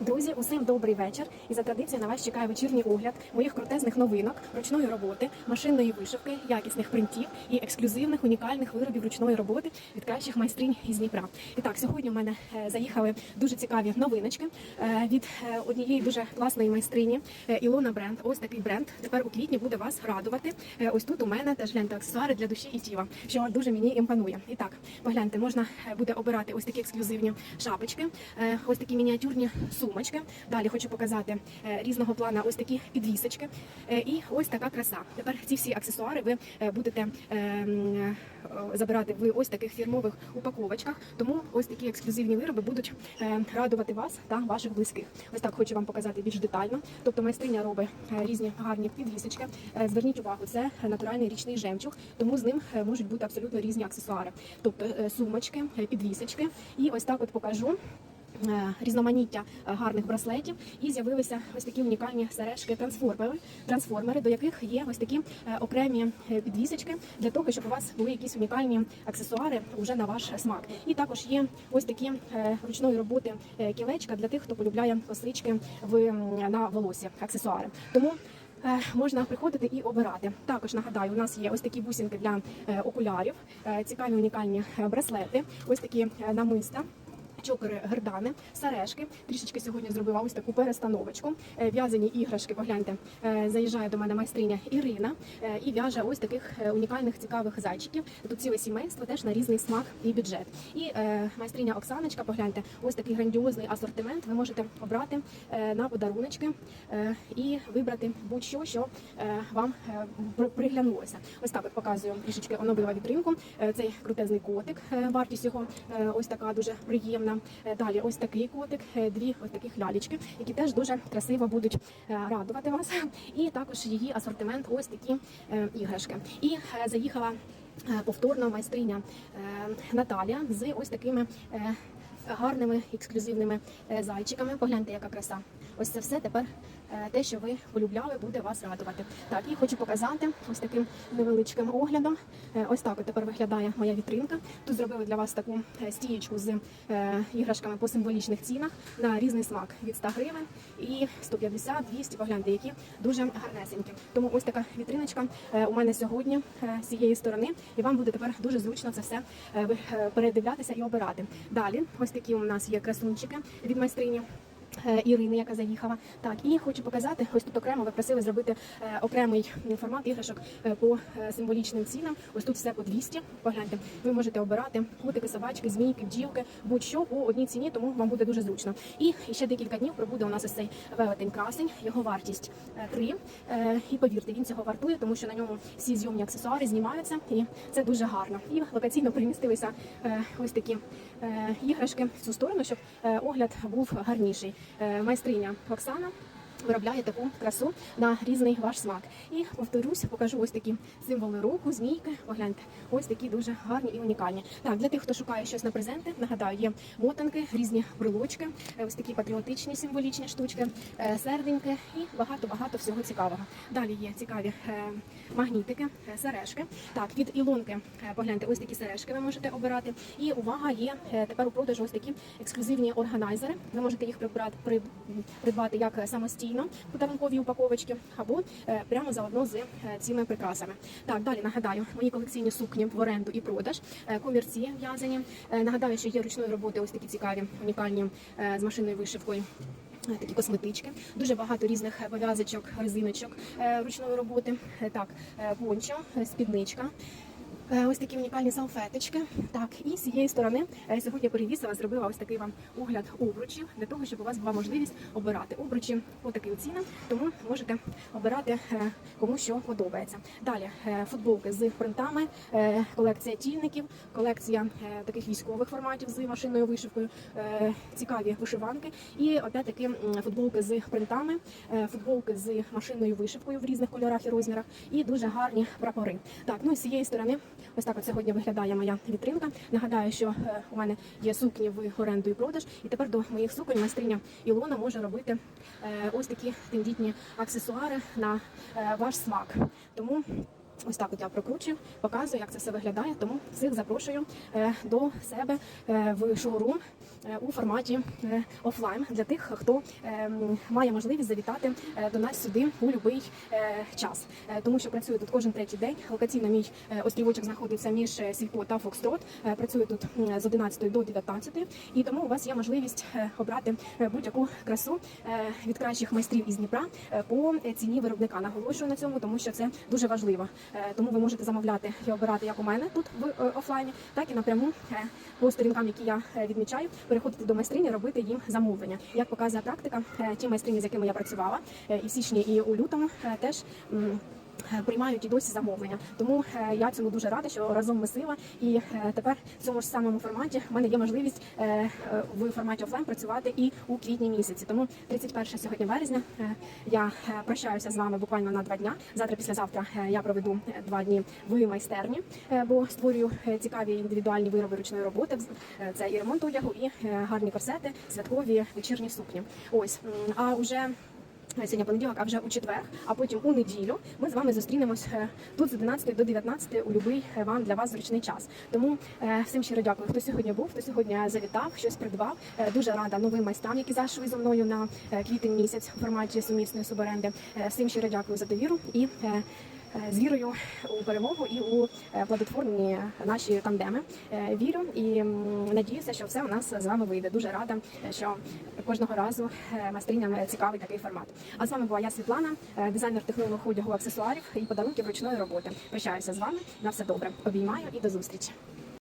Друзі, усім добрий вечір. І за традицією на вас чекає вечірній огляд моїх крутезних новинок, ручної роботи, машинної вишивки, якісних принтів і ексклюзивних унікальних виробів ручної роботи від кращих майстринь із Дніпра. І так, сьогодні в мене е, заїхали дуже цікаві новиночки е, від е, однієї дуже класної майстрині Ілона Бренд. Ось такий бренд. Тепер у квітні буде вас радувати. Ось тут у мене теж гляньте аксесуари для душі і тіла, що дуже мені імпонує. І так, погляньте, можна буде обирати ось такі ексклюзивні шапочки, ось такі мініатюрні сумочки. Далі хочу показати е, різного плана ось такі підвісочки. Е, І ось така краса. Тепер ці всі аксесуари ви е, будете е, м, е, забирати в ось таких фірмових упаковочках. Тому ось такі ексклюзивні вироби будуть радувати вас та ваших близьких. Ось так хочу вам показати більш детально. Тобто майстриня робить різні гарні підвісочки. Зверніть увагу, це натуральний річний жемчуг, тому з ним можуть бути абсолютно різні аксесуари. Тобто сумочки, підвісочки. І ось так от покажу. Е, Різноманіття е, гарних браслетів, і з'явилися ось такі унікальні сережки трансформери, трансформери, до яких є ось такі е, окремі підвісочки для того, щоб у вас були якісь унікальні аксесуари вже на ваш смак. І також є ось такі ручної роботи кілечка для тих, хто полюбляє косички в на волосі, аксесуари. Тому Можна приходити і обирати. Також нагадаю, у нас є ось такі бусинки для окулярів, цікаві унікальні браслети, ось такі намиста. Чокери, гердани, сережки. Трішечки сьогодні зробила ось таку перестановочку. Е, В'язані іграшки, погляньте, е, заїжджає до мене майстриня Ірина е, і в'яже ось таких унікальних цікавих зайчиків. Тут ціле сімейство теж на різний смак і бюджет. І майстриня Оксаночка, погляньте, ось такий грандіозний асортимент. Ви можете обрати на подаруночки і вибрати будь-що, що вам приглянулося. Ось так от показую трішечки оновила вітринку. Цей крутезний котик, вартість його ось така дуже приємна. Е, Далі ось такий котик, е, дві ось таких лялічки, які теж дуже красиво будуть е, радувати вас. І також її асортимент ось такі іграшки. І заїхала повторно майстриня Наталя з ось такими. Гарними ексклюзивними зайчиками. Погляньте, яка краса. Ось це все тепер те, що ви полюбляли, буде вас радувати. Так, і хочу показати ось таким невеличким оглядом. Е, Ось так от тепер виглядає моя вітринка. Тут зробили для вас таку е, стієчку з е, іграшками по символічних цінах на різний смак від 100 гривень і 150, 200, погляньте, які дуже гарнесенькі. Тому ось така вітриночка е, у мене сьогодні е, з цієї сторони, і вам буде тепер дуже зручно це все е, е, передивлятися і обирати. Далі, ось такі у нас є красунчики від майстрині. Е, Ірини, яка заїхала, так і хочу показати. Ось тут окремо ви просили зробити е, окремий формат іграшок е, по символічним цінам. Ось тут все по 200. Погляньте, ви можете обирати котики, собачки, змійки, бджілки, будь-що по одній ціні, тому вам буде дуже зручно. І ще декілька днів пробуде у нас ось цей велетень красень. Його вартість 3. І повірте, він цього вартує, тому що на ньому всі зйомні аксесуари знімаються, і це дуже гарно. І локаційно примістилися ось такі іграшки в цю сторону, щоб огляд був гарніший. Е, Майстриня Оксана. Виробляє таку красу на різний ваш смак. І повторюсь, покажу ось такі символи руху, змійки. Погляньте, ось такі дуже гарні і унікальні. Так, для тих, хто шукає щось на презенти, нагадаю, є мотанки, різні брелочки, е, ось такі патріотичні символічні штучки, е, серденьки і багато-багато всього цікавого. Далі є цікаві е, магнітики, сережки. Так, від ілонки погляньте, ось такі сережки ви можете обирати. І увага, є тепер у продажу ось такі ексклюзивні органайзери. Ви можете їх прибрати придбати як самостійно в подарунковій упаковочці, або е, прямо заодно з е, цими прикрасами. Так, далі нагадаю, мої колекційні сукні в оренду і продаж, е, комірці в'язані. Нагадаю, що є ручної роботи ось такі цікаві, унікальні з машинною вишивкою. Такі косметички, дуже багато різних пов'язочок, резиночок ручної роботи. Так, пончо, спідничка. Е, Ось такі унікальні салфеточки. Так, і з цієї сторони е, сьогодні перевісила, зробила ось такий вам огляд обручів для того, щоб у вас була можливість обирати обручі по таким цінам, тому можете обирати е, кому що подобається. Далі футболки з принтами, колекція тільників, колекція таких військових форматів з машинною вишивкою, цікаві вишиванки. І опять таки футболки з принтами, футболки з машинною вишивкою в різних кольорах і розмірах, і дуже гарні прапори. Так, ну і з цієї сторони Ось так от сьогодні виглядає моя вітринка. Нагадаю, що е, у мене є сукні в оренду і продаж, і тепер до моїх суконь майстриня Ілона може робити е, ось такі тендітні аксесуари на е, ваш смак. Тому Ось так от я прокручую, показую, як це все виглядає. Тому всіх запрошую е, до себе е, в шоурум е, у форматі офлайн для тих, хто має можливість завітати до нас сюди у будь-який час, тому що працюю тут кожен третій день. Локаційно мій острівочок знаходиться між Сільпо та Фокстрот. Працюю тут з 11 до 19, і тому у вас є можливість обрати будь-яку красу від кращих майстрів із Дніпра по ціні виробника. Наголошую на цьому, тому що це дуже важливо. Е, Тому ви можете замовляти і обирати як у мене тут в е, офлайні, так і напряму е, по сторінкам, які я відмічаю, переходити до майстрині, робити їм замовлення. Як показує практика, ті майстрині, з якими я працювала і в січні, і у лютому, теж. Е, Приймають і досі замовлення, тому е, я цьому дуже рада, що разом ми сила. І е, тепер в цьому ж самому форматі в мене є можливість в форматі офлайн працювати і у квітні місяці. Тому 31 сьогодні березня я прощаюся з вами буквально на два дня. Завтра, післязавтра я проведу два дні в майстерні, бо створюю цікаві індивідуальні вироби ручної роботи. Це і ремонт одягу, і гарні корсети, святкові вечірні сукні. Ось а вже. Сьогодні понеділок, а вже у четвер, а потім у неділю ми з вами зустрінемось е, тут з 11 до 19 у будь-який е, вам для вас зручний час. Тому е, всім щиро дякую, хто сьогодні був, хто сьогодні завітав, щось придбав. Е, Дуже рада новим майстрам, які зайшли зі мною на е, квітень місяць в форматі сумісної суборенди. Е, Всім щиро дякую за довіру і. Е, З вірою у перемогу і у е, плодотворні наші тандеми Е, вірю і надіюся, що все у нас з вами вийде. Дуже рада, що кожного разу майстриням цікавий такий формат. А з вами була я Світлана, дизайнер технолог одягу аксесуарів і подарунків ручної роботи. Прощаюся з вами. На все добре. Обіймаю і до зустрічі.